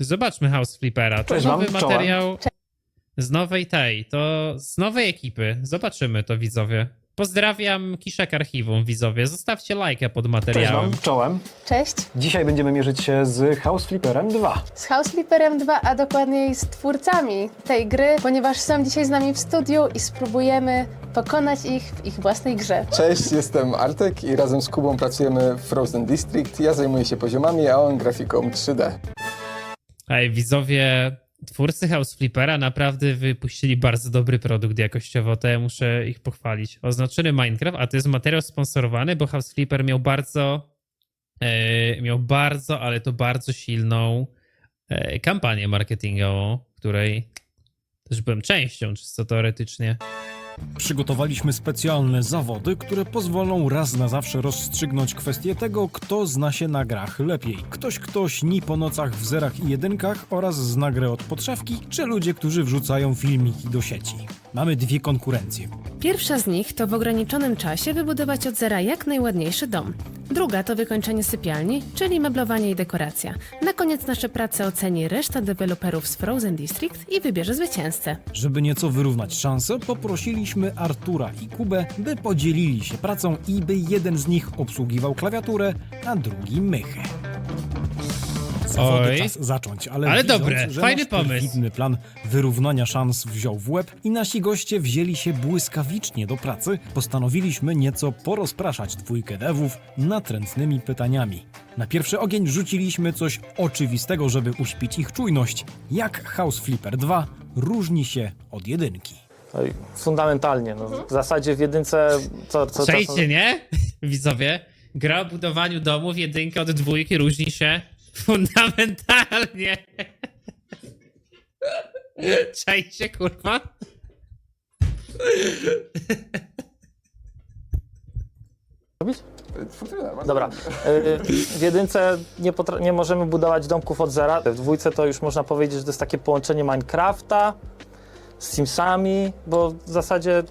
Zobaczmy House Flippera. To Cześć nowy wam, czołem. materiał z nowej tej, to z nowej ekipy. Zobaczymy to, widzowie. Pozdrawiam Kiszek Archiwum, widzowie. Zostawcie lajkę pod Cześć materiałem. wam, czołem. Cześć. Dzisiaj będziemy mierzyć się z House Flipperem 2. Z House Flipperem 2, a dokładniej z twórcami tej gry, ponieważ są dzisiaj z nami w studiu i spróbujemy pokonać ich w ich własnej grze. Cześć, jestem Artek i razem z Kubą pracujemy w Frozen District. Ja zajmuję się poziomami, a on grafiką 3D. Ej, widzowie, twórcy House Flippera naprawdę wypuścili bardzo dobry produkt jakościowo, to ja muszę ich pochwalić. Oznaczony Minecraft, a to jest materiał sponsorowany, bo House Flipper miał bardzo, e, miał bardzo, ale to bardzo silną e, kampanię marketingową, której też byłem częścią, czysto teoretycznie. Przygotowaliśmy specjalne zawody, które pozwolą raz na zawsze rozstrzygnąć kwestię tego, kto zna się na grach lepiej. Ktoś, kto śni po nocach w zerach i jedynkach oraz zna grę od podszewki, czy ludzie, którzy wrzucają filmiki do sieci. Mamy dwie konkurencje. Pierwsza z nich to w ograniczonym czasie wybudować od zera jak najładniejszy dom. Druga to wykończenie sypialni, czyli meblowanie i dekoracja. Na koniec nasze prace oceni reszta deweloperów z Frozen District i wybierze zwycięzcę. Żeby nieco wyrównać szanse, poprosiliśmy Artura i Kubę, by podzielili się pracą i by jeden z nich obsługiwał klawiaturę, a drugi mychę. Zawody Oj. czas zacząć, ale, Ale widząc, dobre, że fajny nasz pomysł. perfidny plan wyrównania szans wziął w łeb i nasi goście wzięli się błyskawicznie do pracy, postanowiliśmy nieco porozpraszać dwójkę devów natrętnymi pytaniami. Na pierwszy ogień rzuciliśmy coś oczywistego, żeby uśpić ich czujność. Jak House Flipper 2 różni się od jedynki? Oj, Fundamentalnie. No. W zasadzie w jedynce co, co czasem... Czajcie, nie? Widzowie, gra o budowaniu domów jedynka od dwójki różni się fundamentalnie. Czajcie, kurwa? Dobra. Y, W jedynce nie, potra- nie możemy budować domków od zera. W dwójce to już można powiedzieć, że to jest takie połączenie Minecrafta z Simsami, bo w zasadzie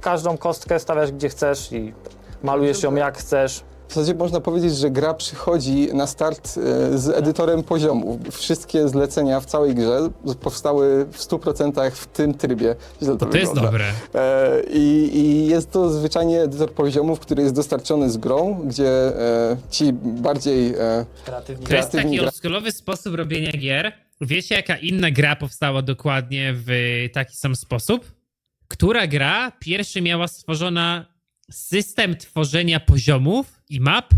każdą kostkę stawiasz gdzie chcesz i malujesz ją jak chcesz. W zasadzie można powiedzieć, że gra przychodzi na start e, z edytorem poziomów. Wszystkie zlecenia w całej grze powstały w 100% w tym trybie. Źle to, To jest dobre. E, I, I jest to zwyczajnie edytor poziomów, który jest dostarczony z grą, gdzie e, ci bardziej Kreatywnie. To jest Kreatywni taki oldschoolowy sposób robienia gier. Wiecie, jaka inna gra powstała dokładnie w taki sam sposób? Która gra pierwszy miała stworzona system tworzenia poziomów i map,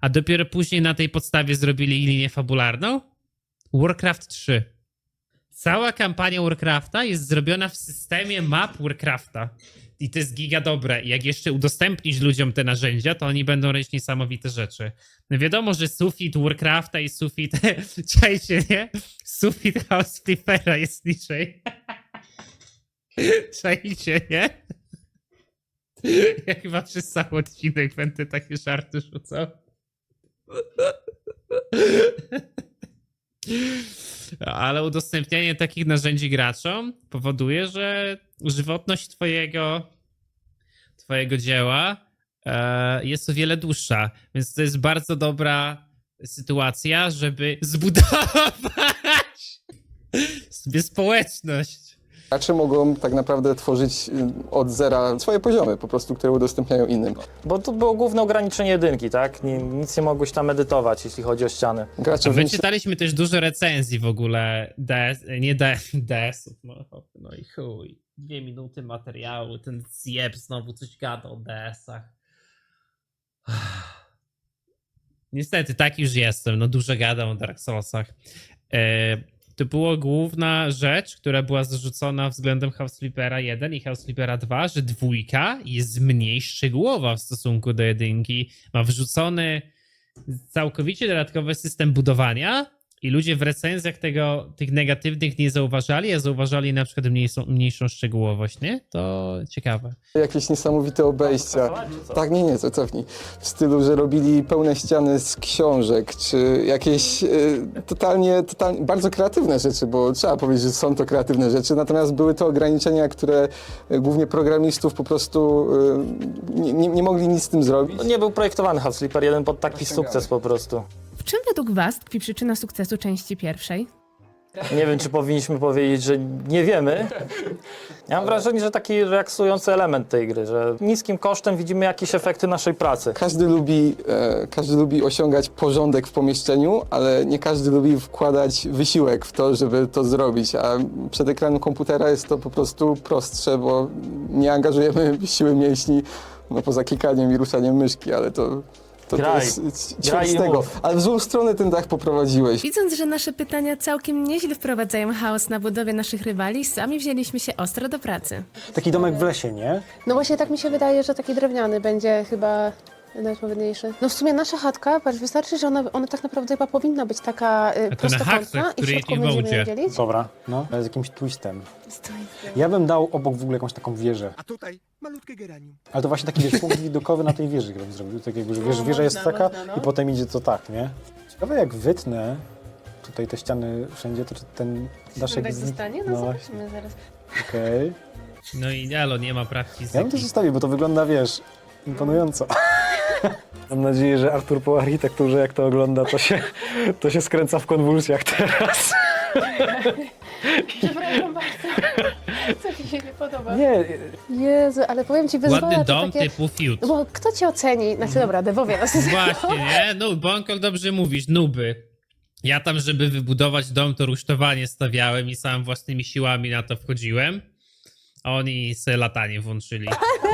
a dopiero później na tej podstawie zrobili linię fabularną? Warcraft 3. Cała kampania Warcrafta jest zrobiona w systemie map Warcrafta. I to jest giga dobre. Jak jeszcze udostępnić ludziom te narzędzia, to oni będą robić niesamowite rzeczy. No wiadomo, że sufit Warcrafta i sufit... Czajcie, nie? Sufit House jest niżej. Czajcie, nie? Ja chyba przez cały odcinek będę takie żarty rzucał. Ale udostępnianie takich narzędzi graczom powoduje, że żywotność twojego, twojego dzieła e, jest o wiele dłuższa. Więc to jest bardzo dobra sytuacja, żeby zbudować sobie społeczność. Gracze mogą tak naprawdę tworzyć y, od zera swoje poziomy, po prostu, które udostępniają innym. Bo to było główne ograniczenie jedynki, tak? Nie, nic nie mogłeś tam edytować, jeśli chodzi o ściany. Gracze My wręcz czytaliśmy też dużo recenzji w ogóle DS, nie DS, DS-ów, no, no i chuj. Dwie minuty materiału, ten zjeb znowu coś gada o DS-ach. Niestety, tak już jestem, no dużo gadam o Dark Soulsach. E, to była główna rzecz, która była zarzucona względem House Flippera 1 i House Flippera 2, że dwójka jest mniej szczegółowa w stosunku do jedynki. Ma wrzucony całkowicie dodatkowy system budowania i ludzie w recenzjach tego, tych negatywnych nie zauważali, a zauważali na przykład mniejszą, mniejszą szczegółowość, nie? To ciekawe. jakieś niesamowite obejścia. Tak, nie, nie, co cofnij. W stylu, że robili pełne ściany z książek, czy jakieś y, totalnie, totalnie, bardzo kreatywne rzeczy, bo trzeba powiedzieć, że są to kreatywne rzeczy, natomiast były to ograniczenia, które y, głównie programistów po prostu y, nie, nie, mogli nic z tym zrobić. No nie był projektowany House Flipper 1 pod taki sukces po prostu. Czym według Was tkwi przyczyna sukcesu części pierwszej? Nie wiem, czy powinniśmy powiedzieć, że nie wiemy. Ja mam wrażenie, że taki relaksujący element tej gry, że niskim kosztem widzimy jakieś efekty naszej pracy. Każdy lubi, e, każdy lubi osiągać porządek w pomieszczeniu, ale nie każdy lubi wkładać wysiłek w to, żeby to zrobić, a przed ekranem komputera jest to po prostu prostsze, bo nie angażujemy siły mięśni, no poza klikaniem i ruszaniem myszki, ale to, to, to Graj. jest Graj i tego. mów. Ale w złą stronę ten dach poprowadziłeś. Widząc, że nasze pytania całkiem nieźle wprowadzają chaos na budowie naszych rywali, sami wzięliśmy się ostro do pracy. Taki domek w lesie, nie? No właśnie tak mi się wydaje, że taki drewniany będzie chyba najodpowiedniejszy. No w sumie nasza chatka, patrz, wystarczy, że ona, ona tak naprawdę chyba powinna być taka y, na prostokątna haksach, i w środku Creative będziemy ją dzielić. Dobra, no. Ale z jakimś twistem. Ja bym dał obok w ogóle jakąś taką wieżę. A tutaj malutkie geranium. Ale to właśnie taki wiesz, punkt widokowy na tej wieży bym zrobił. Tak jakby, że wiesz, No, wieża jest można, taka można, no. i potem idzie to tak, nie? Ciekawe jak wytnę tutaj te ściany wszędzie, to czy ten daszek... tak z- zostanie? No, No, zobaczymy zaraz. okej. No i alo, nie ma praw Ja bym to zostawił, bo to wygląda, wiesz, imponująco. Mam nadzieję, że Artur po architekturze, jak to ogląda, to się, to się skręca w konwulsjach teraz. Przepraszam bardzo. Co ci się nie podoba? Nie, Jezu, ale powiem ci, wyzwala Ładny to dom takie... typu fiut. No bo kto cię oceni? Znaczy dobra, dewowie nas Właśnie, nie? No, Bonkol dobrze mówisz, nuby. Ja tam, żeby wybudować dom, to rusztowanie stawiałem i sam własnymi siłami na to wchodziłem. A oni se latanie włączyli.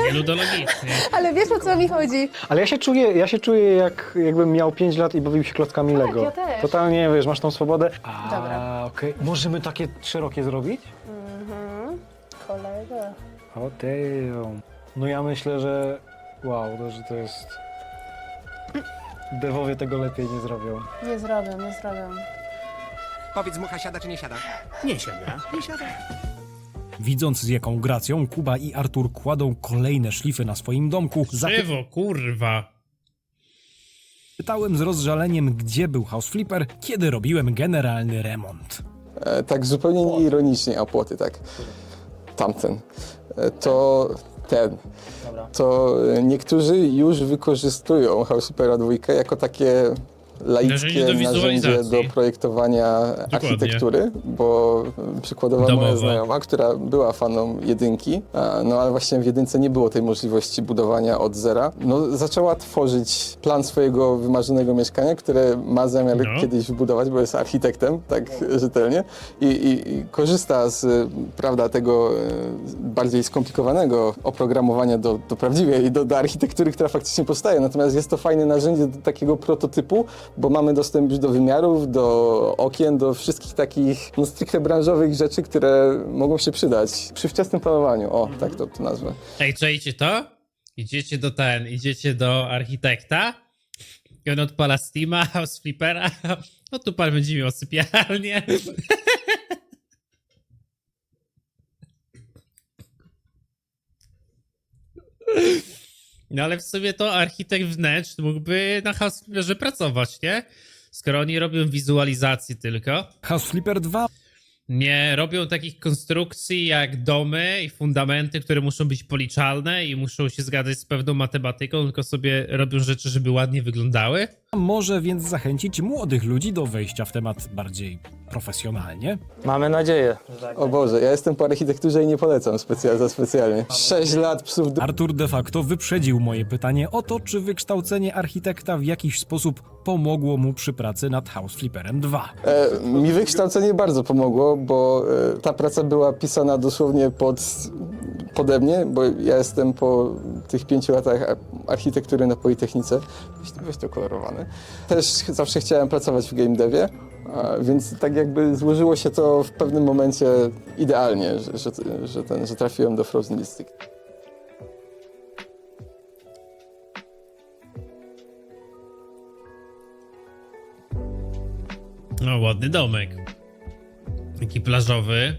Nie ludologicznie. Ale wiesz o co mi chodzi? ale ja się czuję, ja się czuję jak, jakbym miał 5 lat i bawił się klockami Lego. ja też. Totalnie, wiesz, masz tą swobodę. A, Dobra. okej. Możemy takie szerokie zrobić? Mhm. Kolega. O damn. No ja myślę, że wow, to, że to jest... Dewowie tego lepiej nie zrobią. Nie zrobię, nie zrobię. Powiedz mucha siada czy nie siada? Nie siada. Nie siada. Widząc z jaką gracją Kuba i Artur kładą kolejne szlify na swoim domku, Żywo, kurwa. zapytałem z rozżaleniem, gdzie był House Flipper, kiedy robiłem generalny remont. E, tak zupełnie nieironicznie, a płoty, tak. Tamten. E, to ten. To e, niektórzy już wykorzystują House Supera 2 jako takie Narzędzie laickie do narzędzie do projektowania architektury, bo e, przykładowo moja znajoma, która była faną jedynki, no ale właśnie w jedynce nie było tej możliwości budowania od zera, no zaczęła tworzyć plan swojego wymarzonego mieszkania, które ma zamiar No. kiedyś wybudować, bo jest architektem, tak rzetelnie, i, i, i korzysta z prawda, tego e, bardziej skomplikowanego oprogramowania do, do prawdziwej, do, do architektury, która faktycznie powstaje. Natomiast jest to fajne narzędzie do takiego prototypu, bo mamy dostęp już do wymiarów, do okien, do wszystkich takich no, stricte branżowych rzeczy, które mogą się przydać przy wczesnym planowaniu. O, tak to, to nazwę. Ej, czajcie to? Idziecie do ten, idziecie do architekta i on odpala Steama, House Flippera. No tu pan będzie miał sypialnię. No ale w sumie to architekt wnętrz mógłby na House Flipperze pracować, nie? Skoro oni robią wizualizację tylko. House Flipper 2 Nie robią takich konstrukcji jak domy i fundamenty, które muszą być policzalne i muszą się zgadzać z pewną matematyką, tylko sobie robią rzeczy, żeby ładnie wyglądały. może więc zachęcić młodych ludzi do wejścia w temat bardziej profesjonalnie. Mamy nadzieję. O Boże, ja jestem po architekturze i nie polecam specjal, za specjalnie. Sześć lat psów do... Artur de facto wyprzedził moje pytanie o to, czy wykształcenie architekta w jakiś sposób pomogło mu przy pracy nad House Flipperem 2. E, mi wykształcenie bardzo pomogło, bo e, ta praca była pisana dosłownie pod, pode mnie, bo ja jestem po tych pięciu latach ar- architektury na Politechnice. Weź, weź to kolorowane. Też zawsze chciałem pracować w game devie, więc tak jakby złożyło się to w pewnym momencie idealnie, że, że, że, ten, że trafiłem do Frozen District. No, ładny domek. Taki plażowy.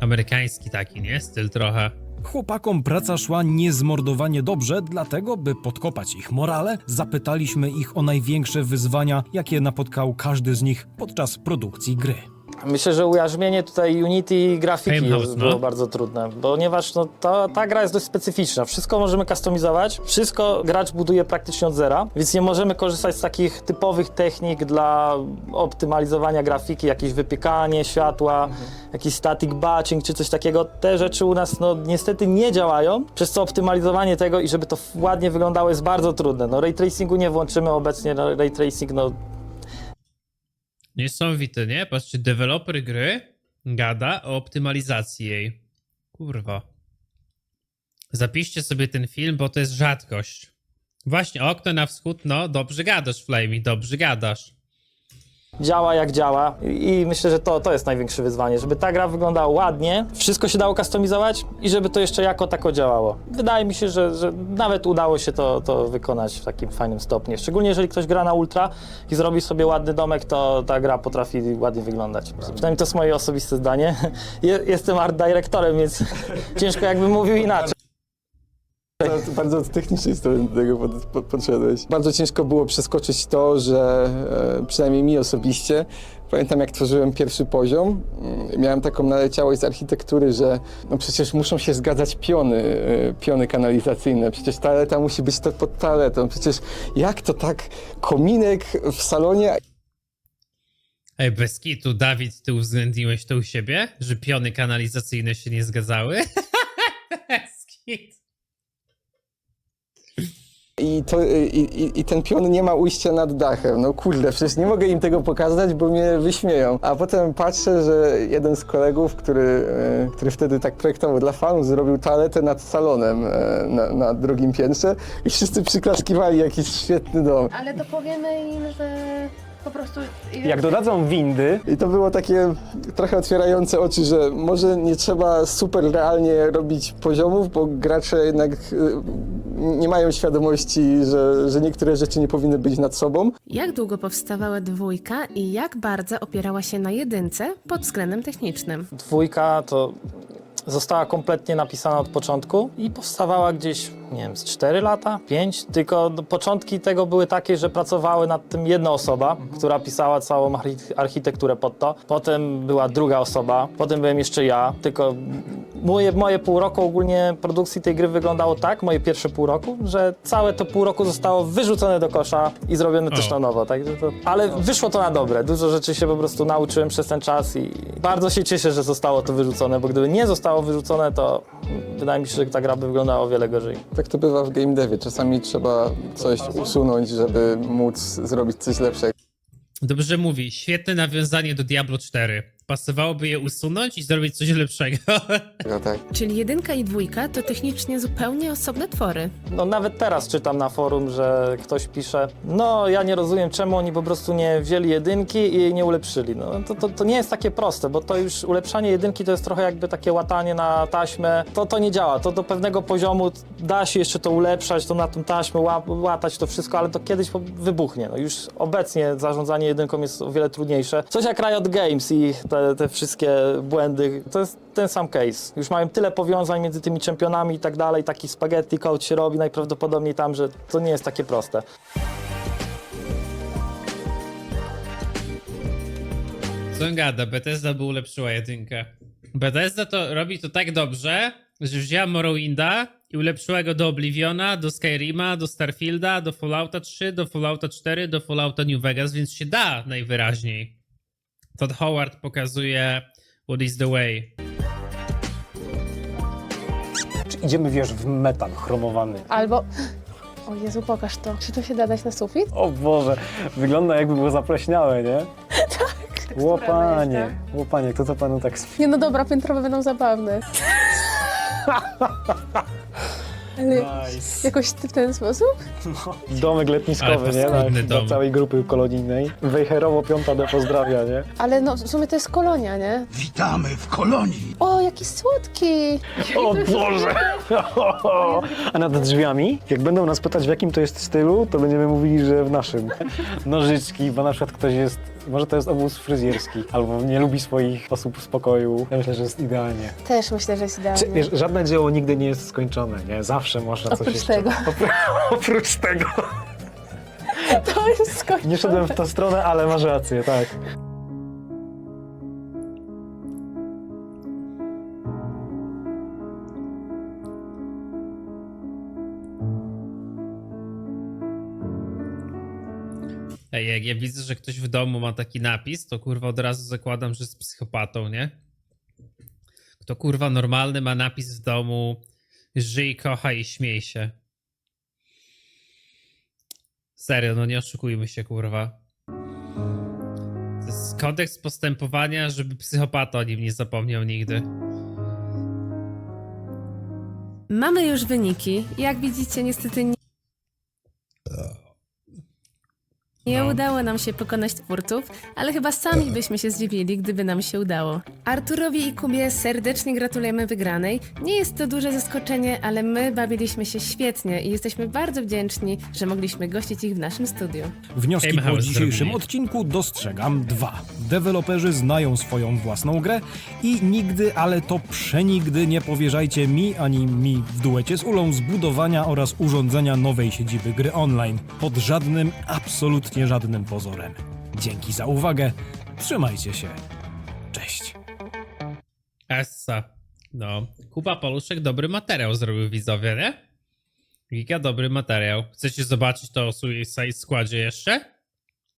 Amerykański taki, nie? Styl trochę. Chłopakom praca szła niezmordowanie dobrze, dlatego, by podkopać ich morale, zapytaliśmy ich o największe wyzwania, jakie napotkał każdy z nich podczas produkcji gry. Myślę, że ujarzmienie tutaj Unity i grafiki jest, no. było bardzo trudne, ponieważ no, ta, ta gra jest dość specyficzna. Wszystko możemy customizować, wszystko gracz buduje praktycznie od zera, więc nie możemy korzystać z takich typowych technik dla optymalizowania grafiki, jakieś wypiekanie światła, jakiś static batching czy coś takiego. Te rzeczy u nas no, niestety nie działają, przez co optymalizowanie tego i żeby to ładnie wyglądało jest bardzo trudne. No, ray tracingu nie włączymy obecnie, no, ray tracing no, Niesamowite, nie? Patrzcie, deweloper gry gada o optymalizacji jej. Kurwa. Zapiszcie sobie ten film, bo to jest rzadkość. Właśnie, okno na wschód, no dobrze gadasz, Flamey, dobrze gadasz. Działa jak działa i myślę, że to, to jest największe wyzwanie, żeby ta gra wyglądała ładnie, wszystko się dało customizować i żeby to jeszcze jako tako działało. Wydaje mi się, że, że nawet udało się to, to wykonać w takim fajnym stopniu. Szczególnie jeżeli ktoś gra na ultra i zrobi sobie ładny domek, to ta gra potrafi ładnie wyglądać. Przynajmniej to jest moje osobiste zdanie. Je, jestem art dyrektorem, więc ciężko jakbym mówił inaczej. Bardzo, bardzo od technicznej strony do tego pod, podszedłeś. Bardzo ciężko było przeskoczyć to, że e, przynajmniej mi osobiście, pamiętam jak tworzyłem pierwszy poziom, mm, miałem taką naleciałość z architektury, że no przecież muszą się zgadzać piony, e, piony kanalizacyjne, przecież toaleta musi być to pod toaletą, przecież jak to tak kominek w salonie, Ej, bez kitu, Dawid, ty uwzględniłeś to u siebie? Że piony kanalizacyjne się nie zgadzały? bez kitu. I, to, i, i, I ten pion nie ma ujścia nad dachem. No kurde, przecież nie mogę im tego pokazać, bo mnie wyśmieją. A potem patrzę, że jeden z kolegów, który, e, który wtedy tak projektował dla fanów, zrobił toaletę nad salonem e, na, na drugim piętrze i wszyscy przyklaskiwali, jakiś świetny dom. Ale to powiemy im, że po prostu... Jak dodadzą windy, I to było takie trochę otwierające oczy, że może nie trzeba super realnie robić poziomów, bo gracze jednak e, nie mają świadomości, że, że niektóre rzeczy nie powinny być nad sobą. Jak długo powstawała dwójka i jak bardzo opierała się na jedynce pod względem technicznym? Dwójka to została kompletnie napisana od początku i powstawała gdzieś, nie wiem, z 4 lata, 5. Tylko początki tego były takie, że pracowały nad tym jedna osoba, która pisała całą archi- architekturę pod to. Potem była druga osoba, potem byłem jeszcze ja. Tylko moje, moje pół roku ogólnie produkcji tej gry wyglądało tak, moje pierwsze pół roku, że całe to pół roku zostało wyrzucone do kosza i zrobione też O. na nowo. Także to, ale wyszło to na dobre. Dużo rzeczy się po prostu nauczyłem przez ten czas i bardzo się cieszę, że zostało to wyrzucone, bo gdyby nie zostało wyrzucone, to wydaje mi się, że ta gra by wyglądała o wiele gorzej. Tak to bywa w game devie. Czasami trzeba coś usunąć, żeby móc zrobić coś lepszego. Dobrze mówi, świetne nawiązanie do Diablo 4. Pasowałoby je usunąć i zrobić coś lepszego. Tak. Czyli jedynka i dwójka to technicznie zupełnie osobne twory. No nawet teraz czytam na forum, że ktoś pisze, no ja nie rozumiem czemu oni po prostu nie wzięli jedynki i jej nie ulepszyli. No to, to, to nie jest takie proste, bo to już ulepszanie jedynki to jest trochę jakby takie łatanie na taśmę. To, to nie działa, to do pewnego poziomu da się jeszcze to ulepszać, to na tą taśmę ła- łatać to wszystko, ale to kiedyś wybuchnie. No już obecnie zarządzanie jedynką jest o wiele trudniejsze. Coś jak Riot Games i te, te wszystkie błędy, to jest ten sam case. Już mają tyle powiązań między tymi czempionami i tak dalej, taki spaghetti code się robi najprawdopodobniej tam, że to nie jest takie proste. Co gada? Bethesda by ulepszyła jedynkę. Bethesda to robi to tak dobrze, że wzięła Morrowinda i ulepszyła go do Obliviona, do Skyrima, do Starfielda, do Fallouta 3, do Fallouta 4, do Fallouta New Vegas, więc się da najwyraźniej. Todd Howard pokazuje what is the way. czy idziemy, wiesz, w metal chromowany. Albo... O Jezu, pokaż to. Czy to się da dać na sufit? O Boże, wygląda jakby było zapleśniałe, nie? tak. Łopanie, łopanie, kto to panu tak Nie no dobra, piętrowe będą zabawne. Ale Nice. jakoś w ten sposób? Domek letniskowy, nie? paskudny Dla, dla dom. całej grupy kolonijnej. Wejherowo piąta do pozdrawia, nie? Ale no w sumie to jest kolonia, nie? Witamy w kolonii. O, jaki słodki! O Boże! A nad drzwiami, jak będą nas pytać w jakim to jest stylu, to będziemy mówili, że w naszym. Nożyczki, bo na przykład ktoś jest, może to jest obóz fryzjerski, albo nie lubi swoich osób w spokoju. Ja myślę, że jest idealnie. Też myślę, że jest Czy, idealnie. wiesz, żadne dzieło nigdy nie jest skończone, nie? Zawsze można coś Oprócz jeszcze... tego. Opró- Oprócz tego. To jest skończone. Nie szedłem w tą stronę, ale masz rację, tak. Jak ja widzę, że ktoś w domu ma taki napis, to kurwa od razu zakładam, że jest psychopatą, nie? Kto kurwa normalny ma napis w domu, żyj, kocha i śmiej się. Serio, no nie oszukujmy się, kurwa. To jest kodeks postępowania, żeby psychopata o nim nie zapomniał nigdy. Mamy już wyniki. Jak widzicie, niestety nie, nie No. udało nam się pokonać twórców, ale chyba sami byśmy się zdziwili, gdyby nam się udało. Arturowi i Kubie serdecznie gratulujemy wygranej. Nie jest to duże zaskoczenie, ale my bawiliśmy się świetnie i jesteśmy bardzo wdzięczni, że mogliśmy gościć ich w naszym studiu. Wnioski po dzisiejszym zrobili. odcinku dostrzegam dwa. Deweloperzy znają swoją własną grę i nigdy, ale to przenigdy nie powierzajcie mi ani mi w duecie z Ulą zbudowania oraz urządzenia nowej siedziby gry online. Pod żadnym, absolutnie żadnym pozorem. Dzięki za uwagę. Trzymajcie się. Cześć. Essa. No. Kuba Poluszek dobry materiał zrobił widzowie, nie? Giga dobry materiał. Chcecie zobaczyć to o Squadzie jeszcze?